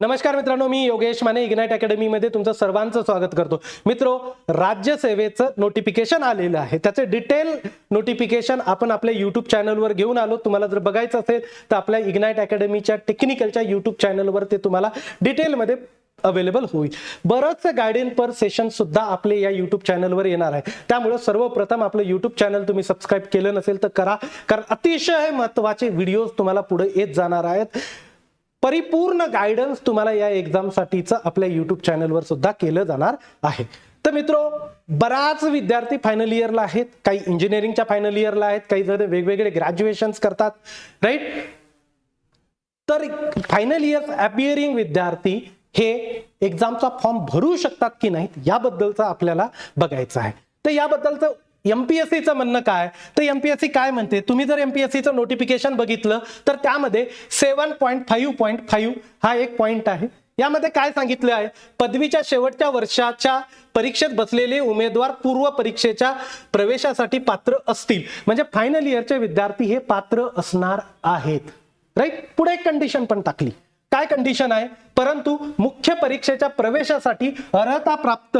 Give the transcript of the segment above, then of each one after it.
नमस्कार मित्रांनो मी योगेश माने इग्नाइट अकॅडमीमध्ये तुमचं सर्वांचं स्वागत करतो. मित्रो राज्यसेवेचं नोटिफिकेशन आलेलं आहे. त्याचे डिटेल नोटिफिकेशन आपण आपल्या युट्यूब चॅनलवर घेऊन आलो. तुम्हाला जर बघायचं असेल तर आपल्या इग्नाइट अकॅडमीच्या टेक्निकलच्या युट्यूब चॅनलवर ते तुम्हाला डिटेलमध्ये अवेलेबल होईल. बरंचसं गायडन पर सेशन सुद्धा आपले या युट्यूब चॅनलवर येणार आहे. त्यामुळे सर्वप्रथम आपलं युट्यूब चॅनल तुम्ही सबस्क्राईब केलं नसेल तर करा. कारण अतिशय महत्त्वाचे व्हिडिओज तुम्हाला पुढे येत जाणार आहेत. परिपूर्ण गायडन्स तुम्हाला या एक्झामसाठीचं आपल्या युट्यूब चॅनलवर सुद्धा केलं जाणार आहे. तर मित्रो बराच विद्यार्थी फायनल इयरला आहेत काही इंजिनिअरिंगच्या फायनल इयरला आहेत काही जण वेगवेगळे ग्रॅज्युएशन्स करतात राईट तर फायनल इयर अपिअरिंग विद्यार्थी हे एक्झामचा फॉर्म भरू शकतात की नाहीत याबद्दलचं आपल्याला बघायचं आहे. तर याबद्दलचं एमपीएससीचं म्हणणं काय? तर एमपीएससी काय म्हणते? तुम्ही जर एमपीएससीचं नोटिफिकेशन बघितलं तर त्यामध्ये seven point five point five हा एक पॉईंट आहे. यामध्ये काय सांगितलं आहे? पदवीच्या शेवटच्या वर्षाच्या परीक्षेत बसलेले उमेदवार पूर्व परीक्षेच्या प्रवेशासाठी पात्र असतील. म्हणजे फायनल इयरचे विद्यार्थी हे पात्र असणार आहेत. राईट पुढे एक कंडिशन पण टाकली. काय कंडिशन आहे? परंतु मुख्य परीक्षेच्या प्रवेशासाठी अर्हता प्राप्त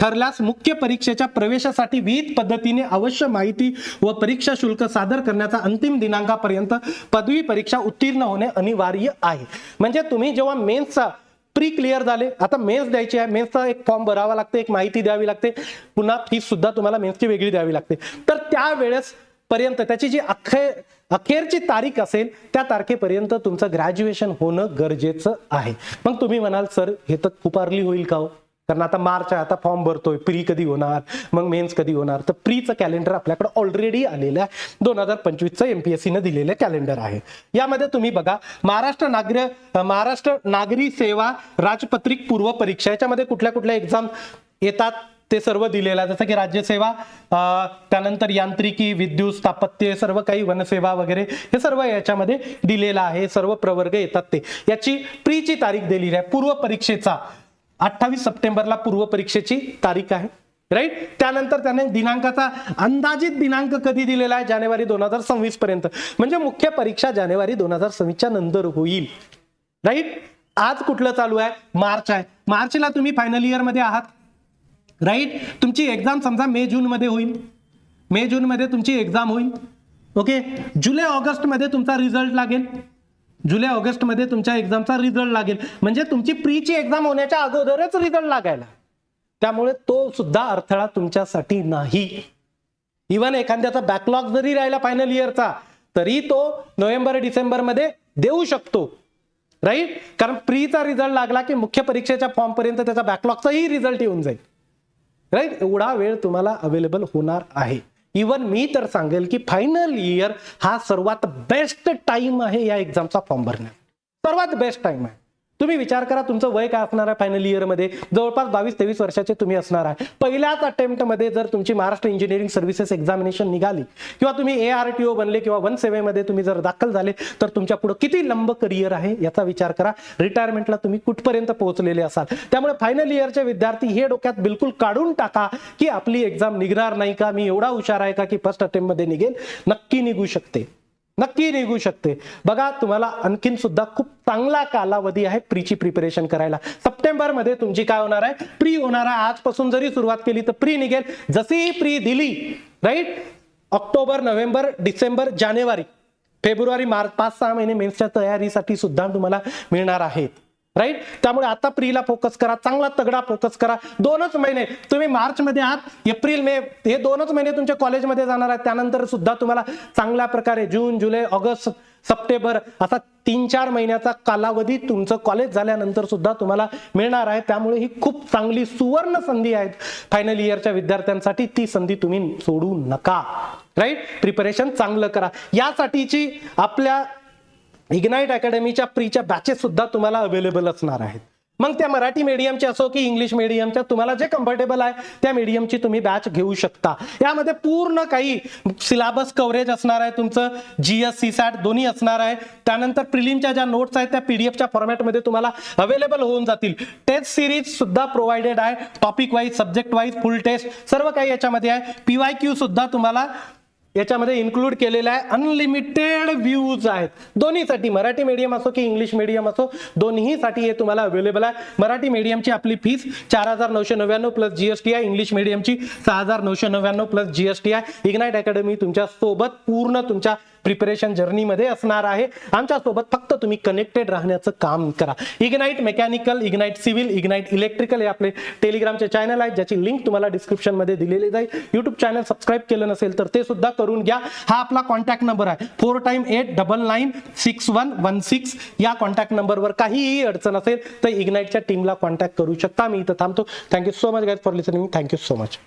ठरल्यास मुख्य परीक्षेच्या प्रवेशासाठी विविध पद्धतीने अवश्य माहिती व परीक्षा शुल्क सादर करण्याचा अंतिम दिनांकापर्यंत पदवी परीक्षा उत्तीर्ण होणे अनिवार्य आहे. म्हणजे तुम्ही जेव्हा मेन्सचा प्री क्लिअर झाले आता मेन्स द्यायची आहे मेन्सचा एक फॉर्म भरावा लागते एक माहिती द्यावी लागते पुन्हा फीस सुद्धा तुम्हाला मेन्सची वेगळी द्यावी लागते. तर त्यावेळेस पर्यंत त्याची जी अखेर अखेरची तारीख असेल त्या तारखेपर्यंत तुमचं ग्रॅज्युएशन होणं गरजेचं आहे. मग तुम्ही म्हणाल सर हे तर खूप अर्ली होईल का हो? कारण आता मार्च आहे आता फॉर्म भरतोय प्री कधी होणार मग मेन्स कधी होणार? तर प्रीचं कॅलेंडर आपल्याकडे ऑलरेडी आलेलं आहे. दोन हजार पंचवीसचं एमपीएससीनं दिलेलं कॅलेंडर आहे. यामध्ये तुम्ही बघा महाराष्ट्र नागरी महाराष्ट्र नागरी सेवा राजपत्रिक पूर्व परीक्षा याच्यामध्ये कुठल्या कुठल्या एक्झाम येतात ते सर्व दिलेलं आहे. जसं की राज्यसेवा त्यानंतर यांत्रिकी विद्युत स्थापत्य सर्व काही वनसेवा वगैरे हे सर्व याच्यामध्ये दिलेलं आहे. सर्व प्रवर्ग येतात ते. याची प्रीची तारीख दिलेली आहे. पूर्व परीक्षेचा अठ्ठावीस सप्टेंबरला पूर्व परीक्षेची तारीख आहे राईट त्यानंतर त्याने दिनांकाचा अंदाजित दिनांक कधी दिलेला आहे? जानेवारी दोन हजार सव्वीस पर्यंत. म्हणजे मुख्य परीक्षा जानेवारी दोन हजार सव्वीसच्या नंतर होईल राईट आज कुठलं चालू आहे? मार्च आहे. मार्चला तुम्ही फायनल इयरमध्ये आहात राईट तुमची एक्झाम समजा मे जून मध्ये होईल. मे जून मध्ये तुमची एक्झाम होईल ओके जुलै ऑगस्टमध्ये तुमचा रिझल्ट लागेल. जुलै ऑगस्टमध्ये तुमच्या एक्झामचा रिझल्ट लागेल. म्हणजे तुमची प्रीची एक्झाम होण्याच्या अगोदरच रिझल्ट लागायला. त्यामुळे तो सुद्धा अडथळा तुमच्यासाठी नाही. इवन एखाद्याचा बॅकलॉग जरी राहिला फायनल इयरचा तरी तो नोव्हेंबर डिसेंबरमध्ये देऊ शकतो. राईट कारण प्रीचा रिझल्ट लागला की मुख्य परीक्षेच्या फॉर्मपर्यंत त्याचा बॅकलॉगचाही रिझल्ट येऊन जाईल. राईट एवढा वेळ तुम्हाला अवेलेबल होणार आहे. इवन मी तर सांगेल की फायनल इयर हा सर्वात बेस्ट टाइम आहे या एक्झामचा फॉर्म भरण्यात. सर्वात बेस्ट टाइम आहे. तुम्ही विचार करा तुमचं वय काय असणार आहे फायनल इयरमध्ये जवळपास बावीस तेवीस वर्षाचे तुम्ही असणार आहे. पहिल्याच अटेम्प्टमध्ये जर तुमची महाराष्ट्र इंजिनिअरिंग सर्व्हिसेस एक्झामिनेशन निघाली किंवा तुम्ही ए आर टी ओ बनले किंवा वन सेवेमध्ये तुम्ही जर दाखल झाले तर तुमच्यापुढे किती लंब करिअर आहे याचा विचार करा. रिटायरमेंटला तुम्ही कुठपर्यंत पोहोचलेले असाल? त्यामुळे फायनल इयरचे विद्यार्थी हे डोक्यात बिलकुल काढून टाका की आपली एक्झाम निघणार नाही का? मी एवढा हुशार आहे का की फर्स्ट अटेम्प्टमध्ये निघेल? नक्की निघू शकते. नक्की निघू शकते. बघा तुम्हाला आणखीन सुद्धा खूप चांगला कालावधी आहे प्रीची प्रिपरेशन करायला. सप्टेंबरमध्ये तुमची काय होणार आहे? प्री होणार आहे. आजपासून जरी सुरुवात केली तर प्री निघेल. जशी प्री दिली राईट ऑक्टोबर नोव्हेंबर डिसेंबर जानेवारी फेब्रुवारी मार्च पाच सहा महिने मेन्सच्या तयारीसाठी सुद्धा तुम्हाला मिळणार आहेत. राईट त्यामुळे आता प्रीला फोकस करा चांगला तगडा फोकस करा. दोनच महिने तुम्ही मार्च मध्ये आहात एप्रिल मे हे दोनच महिने तुमच्या कॉलेजमध्ये जाणार आहेत. त्यानंतर सुद्धा तुम्हाला चांगल्या प्रकारे जून जुलै ऑगस्ट सप्टेंबर असा तीन चार महिन्याचा कालावधी तुमचं कॉलेज झाल्यानंतर सुद्धा तुम्हाला मिळणार आहे. त्यामुळे ही खूप चांगली सुवर्ण संधी आहे फायनल इयरच्या विद्यार्थ्यांसाठी ती संधी तुम्ही सोडू नका. राईट प्रिपरेशन चांगलं करा. यासाठीची आपल्या इग्नाइट अकॅडमीच्या प्रीच्या बॅचेस सुद्धा तुम्हाला अवेलेबल असणार आहेत. मग त्या मराठी मीडियमचे असो की इंग्लिश मीडियमच्या तुम्हाला जे कम्फर्टेबल आहे त्या मीडियमची तुम्ही बॅच घेऊ शकता. यामध्ये पूर्ण काही सिलेबस कव्हरेज असणार आहे तुमचं जीएस सी सॅट दोन्ही असणार आहे. त्यानंतर प्रिलिमच्या ज्या नोट्स आहेत त्या पीडीएफच्या फॉर्मॅटमध्ये तुम्हाला अवेलेबल होऊन जातील. टेस्ट सिरीज सुद्धा प्रोव्हाइडेड आहे. Topic wise subject wise full test सर्व काही याच्यामध्ये आहे. पी वाय क्यू सुद्धा तुम्हाला याच्यामध्ये इन्क्लूड केलेला आहे अनलिमिटेड व्ह्यूज आहेत. दोन्हीसाठी मराठी मीडियम असो की इंग्लिश मीडियम असो दोन्हीसाठी हे तुम्हाला अवेलेबल आहे. मराठी मीडियमची आपली फीस चार हजार नऊशे नव्याण्णव प्लस जीएसटी आहे. इंग्लिश मीडियमची सहा हजार नऊशे नव्याण्णव प्लस जीएसटी आहे. इग्नाइट अकॅडमी तुमच्यासोबत पूर्ण तुमच्या प्रिपरेशन जर्नीमध्ये असणार आहे. आमच्यासोबत फक्त तुम्ही कनेक्टेड राहण्याचं काम करा. Ignite mechanical Ignite civil Ignite electrical हे आपले टेलिग्रामचे चॅनल आहेत ज्याची लिंक तुम्हाला डिस्क्रिप्शनमध्ये दिलेली जाईल. यूट्यूब चॅनल सबस्क्राईब केलं नसेल तर ते सुद्धा करून घ्या. हा आपला कॉन्टॅक्ट नंबर आहे. Four time eight double nine six one one six या कॉन्टॅक्ट नंबरवर काहीही अडचण असेल तर इग्नाईटच्या टीमला कॉन्टॅक्ट करू शकता. मी इथं थांबतो. Thank you so much guys for listening thank you so much